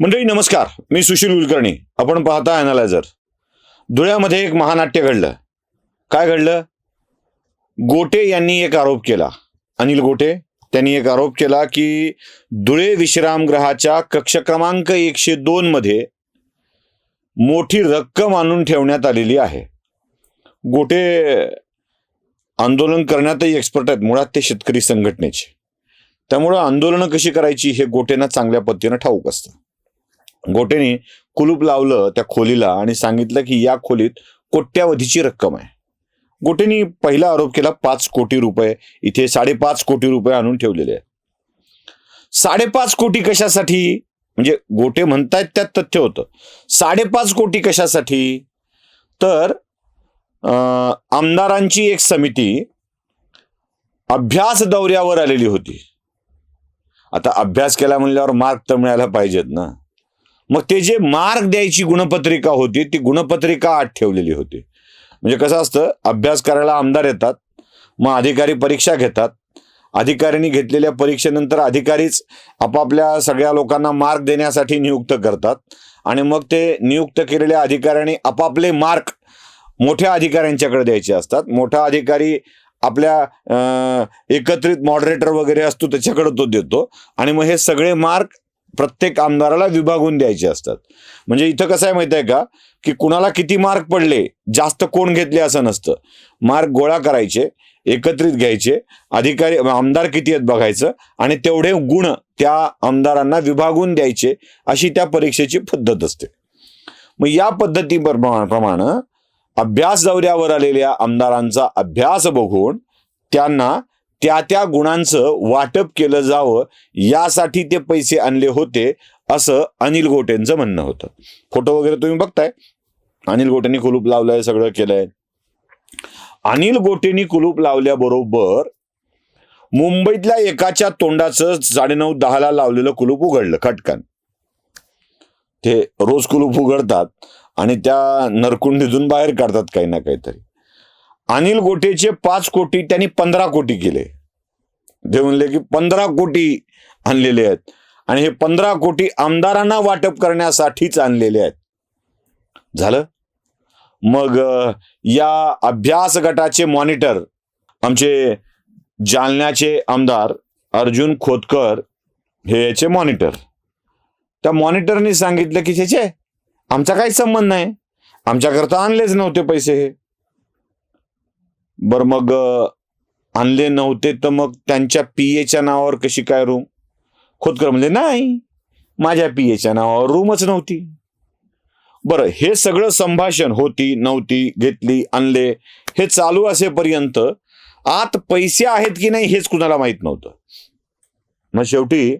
मंडळी नमस्कार. मी सुशील कुलकर्णी. आपण पाहता अनालायझर धुळ्यामध्ये एक महानाट्य घडलं. काय घडलं? गोटे यांनी एक आरोप केला. अनिल गोटे त्यांनी एक आरोप केला की धुळे विश्रामगृहाच्या कक्ष क्रमांक एकशे दोन मध्ये मोठी रक्कम आणून ठेवण्यात आलेली आहे. गोटे आंदोलन करण्यातही एक्सपर्ट आहेत. मुळात ते शेतकरी संघटनेचे. त्यामुळं आंदोलनं कशी करायची हे गोटेंना चांगल्या पद्धतीनं ठाऊक असतं. गोटेने कुलूप लावलं त्या खोलीला आणि सांगितलं की या खोलीत कोट्यावधीची रक्कम आहे. गोटेनी पहिला आरोप केला पाच कोटी रुपये. इथे साडेपाच कोटी रुपये आणून ठेवलेले आहेत. साडेपाच कोटी कशासाठी? म्हणजे गोटे म्हणतायत त्यात तथ्य होतं. साडेपाच कोटी कशासाठी? तर आमदारांची एक समिती अभ्यास दौऱ्यावर आलेली होती. आता अभ्यास केला म्हणल्यावर मार्क तर मिळायला पाहिजेत ना. मग ते जे मार्क द्यायची गुणपत्रिका होती ती गुणपत्रिका आत ठेवलेली होती. म्हणजे कसं असतं अभ्यास करायला आमदार येतात मग अधिकारी परीक्षा घेतात. अधिकाऱ्यांनी घेतलेल्या परीक्षेनंतर अधिकारीच आपापल्या सगळ्या लोकांना मार्क देण्यासाठी नियुक्त करतात. आणि मग ते नियुक्त केलेल्या अधिकाऱ्यांनी आपापले मार्क मोठ्या अधिकाऱ्यांच्याकडे द्यायचे असतात. मोठा अधिकारी आपल्या एकत्रित मॉडरेटर वगैरे असतो त्याच्याकडे तो देतो. आणि मग हे सगळे मार्क प्रत्येक आमदाराला विभागून द्यायचे असतात. म्हणजे इथं कसं आहे माहिती आहे का? की कुणाला किती मार्क पडले जास्त कोण घेतले असं नसतं. मार्क गोळा करायचे एकत्रित घ्यायचे अधिकारी आमदार किती आहेत बघायचं आणि तेवढे गुण त्या आमदारांना विभागून द्यायचे अशी त्या परीक्षेची पद्धत असते. मग या पद्धती प्रमाणे अभ्यास दौऱ्यावर आलेल्या आमदारांचा अभ्यास बघून त्यांना त्या त्या गुणांचं वाटप केलं जावं यासाठी ते पैसे आणले होते असं अनिल गोटेंचं म्हणणं होतं. फोटो वगैरे तुम्ही बघताय? अनिल गोटेंनी कुलूप लावलंय सगळं केलंय. अनिल गोटेंनी कुलूप लावल्याबरोबर मुंबईतल्या एकाच्या तोंडाचं साडेनऊ दहाला लावलेलं कुलूप उघडलं खटकन. ते रोज कुलूप उघडतात आणि त्या नरकुंडीतून बाहेर काढतात काही ना काहीतरी. अनिल गोटेचे पाच कोटी त्यांनी पंधरा कोटी केले. ते म्हणले की पंधरा कोटी आणलेले आहेत. आणि हे पंधरा कोटी आमदारांना वाटप करण्यासाठीच आणलेले आहेत. झालं? मग या अभ्यास गटाचे मॉनिटर आमचे जालन्याचे आमदार अर्जुन खोतकर हे याचे मॉनिटर. त्या मॉनिटरनी सांगितलं की त्याचे आमचा काही संबंध नाही. आमच्याकरता आणलेच नव्हते पैसे हे. बर मग आणले नव्हते तर मग त्यांच्या पीएच्या नावावर कशी काय रूम खोतकर म्हणजे नाही माझ्या पीएच्या नावावर रूमच नव्हती. बरं हे सगळं संभाषण होती नव्हती घेतली आणले हे चालू असेपर्यंत आत पैसे आहेत की नाही हेच कुणाला माहीत नव्हतं. मग शेवटी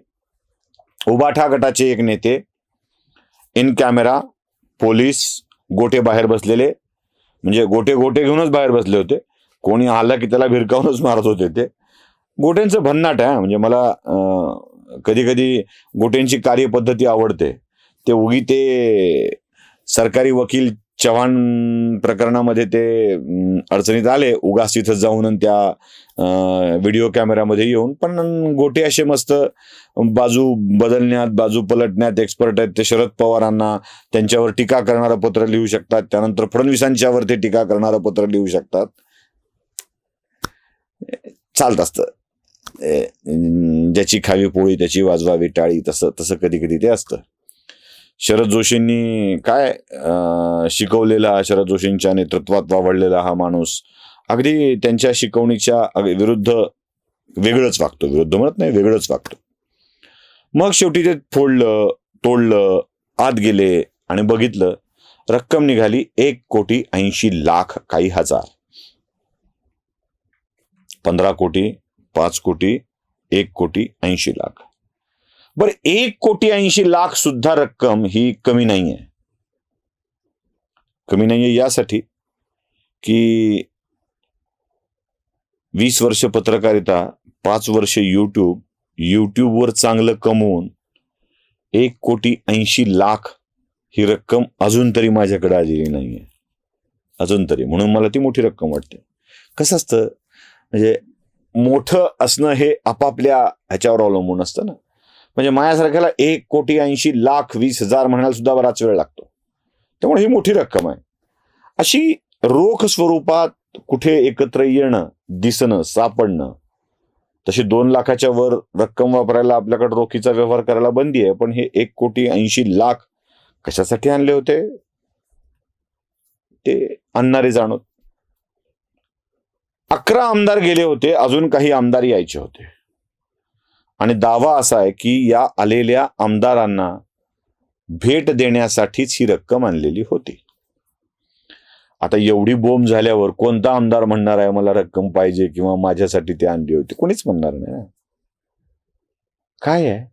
उबाठा गटाचे एक नेते इन कॅमेरा पोलीस गोटे बाहेर बसलेले म्हणजे गोटे गोटे घेऊनच बाहेर बसले होते. कोणी आला की त्याला भिरकावूनच मारत होते ते. गोटेंचं भन्नाट आहे म्हणजे मला कधी कधी गोटेंची कार्यपद्धती आवडते. ते उगी ते सरकारी वकील चव्हाण प्रकरणामध्ये ते अडचणीत आले उगास तिथं जाऊन त्या व्हिडिओ कॅमेऱ्यामध्ये येऊन. पण गोटे असे मस्त बाजू बदलण्यात बाजू पलटण्यात एक्सपर्ट आहेत ते शरद पवारांना त्यांच्यावर टीका करणारं पत्र लिहू शकतात. त्यानंतर फडणवीसांच्यावर ते टीका करणारं पत्र लिहू शकतात. चालत असतं. ज्याची खावी पोळी त्याची वाजवावी टाळी तसं तसं कधी कधी ते असतं. शरद जोशींनी काय शिकवलेला शरद जोशींच्या नेतृत्वात वावडलेला हा माणूस अगदी त्यांच्या शिकवणीच्या विरुद्ध वेगळंच वागतो. विरुद्ध म्हणत नाही वेगळंच वागतो. मग शेवटी ते फोडलं तोडलं आत गेले आणि बघितलं रक्कम निघाली एक कोटी ऐंशी लाख काही हजार. पंधरा कोटी पाच कोटी एक कोटी ऐंशी लाख. बर एक कोटी ऐंशी लाख सुद्धा रक्कम ही कमी नाही आहे कमी नाहीये यासाठी की वीस वर्ष पत्रकारिता पाच वर्ष यूट्यूब यूट्यूबवर चांगलं कमवून एक कोटी ऐंशी लाख ही रक्कम अजून तरी माझ्याकडे आलेली नाहीये. अजून तरी म्हणून मला ती मोठी रक्कम वाटते. कसं असतं म्हणजे मोठं असणं हे आपापल्या ह्याच्यावर अवलंबून असतं ना. म्हणजे माझ्यासारख्याला एक कोटी ऐंशी लाख वीस हजार म्हणायला सुद्धा बराच वेळ लागतो. त्यामुळे ही मोठी रक्कम आहे. अशी रोख स्वरूपात कुठे एकत्र येणं दिसणं सापडणं तशी दोन लाखाच्या वर रक्कम वापरायला आपल्याकडे रोखीचा व्यवहार करायला बंदी आहे पण हे एक कोटी ऐंशी लाख कशासाठी आणले होते? ते आणणारे जाणवत अकरा आमदार गेले होते अजून काही आमदार यायचे होते. आणि दावा असा आहे की या आलेल्या आमदारांना भेट देण्यासाठीच ही रक्कम आणलेली होती. आता एवढी बोंब झाल्यावर कोणता आमदार म्हणणार आहे मला रक्कम पाहिजे किंवा माझ्यासाठी ते आणली होती? कोणीच म्हणणार नाही काय आहे?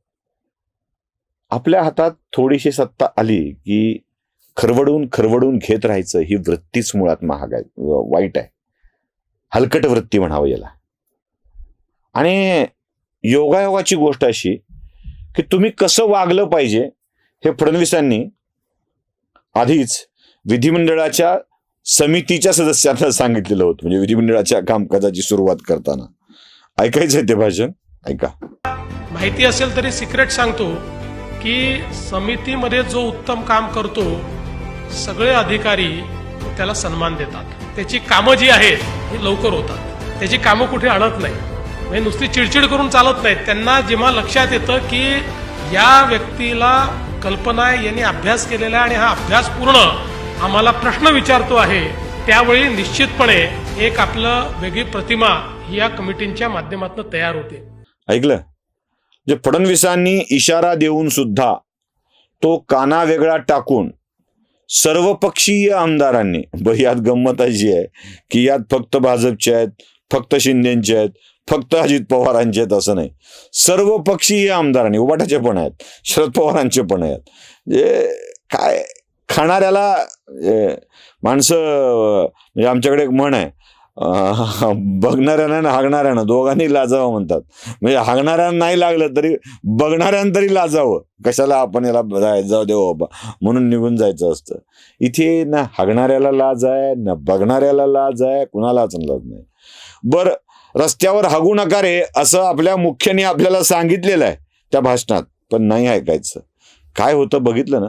आपल्या हातात थोडीशी सत्ता आली की खरवडून खरवडून घेत राहायचं ही वृत्तीच मुळात महाग आहे वाईट आहे. हलकट वृत्ती म्हणावं याला. आणि योगायोगाची गोष्ट अशी की तुम्ही कसं वागलं पाहिजे हे फडणवीसांनी आधीच विधिमंडळाच्या समितीच्या सदस्यांना सांगितलेलं होतं. म्हणजे विधिमंडळाच्या कामकाजाची सुरुवात करताना. ऐकायचं ते भाषण? ऐका. माहिती असेल तरी सिक्रेट सांगतो की समितीमध्ये जो उत्तम काम करतो सगळे अधिकारी त्याला सन्मान देतात. त्याची कामं जी आहेत हे लवकर होतात. त्याची कामं कुठे अडत नाही म्हणजे नुसती चिडचिड करून चालत नाहीत त्यांना जेव्हा लक्षात येतं की या व्यक्तीला कल्पना आहे यांनी अभ्यास केलेला आहे आणि हा अभ्यास पूर्ण आम्हाला प्रश्न विचारतो आहे त्यावेळी निश्चितपणे एक आपलं वेगळी प्रतिमा ही या कमिटींच्या माध्यमातून तयार होते. ऐकलं? जे फडणवीसांनी इशारा देऊन सुद्धा तो काना वेगळा टाकून सर्वपक्षीय आमदारांनी ब यात गंमत अशी आहे की यात फक्त भाजपचे आहेत फक्त शिंदेचे आहेत फक्त अजित पवारांचे आहेत असं नाही. सर्व पक्षीय आमदारांनी उबाटाचे पण आहेत शरद पवारांचे पण आहेत. जे काय खाणाऱ्याला माणसं म्हणजे आमच्याकडे एक म्हण आहे बघणाऱ्यांना आणि हागणाऱ्यांना दोघांनी लाजावं म्हणतात. म्हणजे हागणाऱ्यांना नाही लागलं तरी बघणाऱ्यांना तरी लाजावं. कशाला आपण याला जाऊ देऊ बाबा. म्हणून निघून जायचं असतं. इथे ना हागणाऱ्याला लाज आहे ना बघणाऱ्याला लाज आहे कुणालाच लाज नाही. बर रस्त्यावर हागू नका रे असं आपल्या मुख्याने आपल्याला सांगितलेलं आहे त्या भाषणात. पण नाही ऐकायचं. काय होतं बघितलं ना?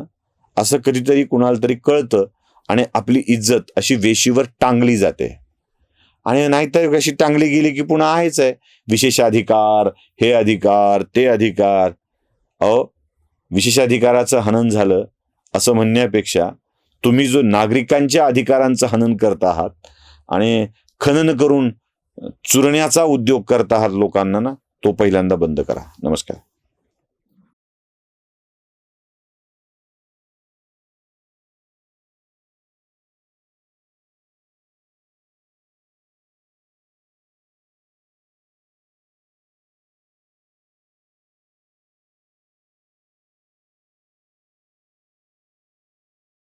असं कधीतरी कुणाला तरी कळतं आणि आपली इज्जत अशी वेशीवर टांगली जाते. आणि नाहीतर कशी टांगली गेली की पुन्हा आहेच आहे. विशेषाधिकार हे अधिकार ते अधिकार. अहो विशेषाधिकाराचं हनन झालं असं म्हणण्यापेक्षा तुम्ही जो नागरिकांच्या अधिकारांचं हनन करत आहात आणि खनन करून चुरण्याचा उद्योग करत आहात लोकांना ना तो पहिल्यांदा बंद करा. नमस्कार.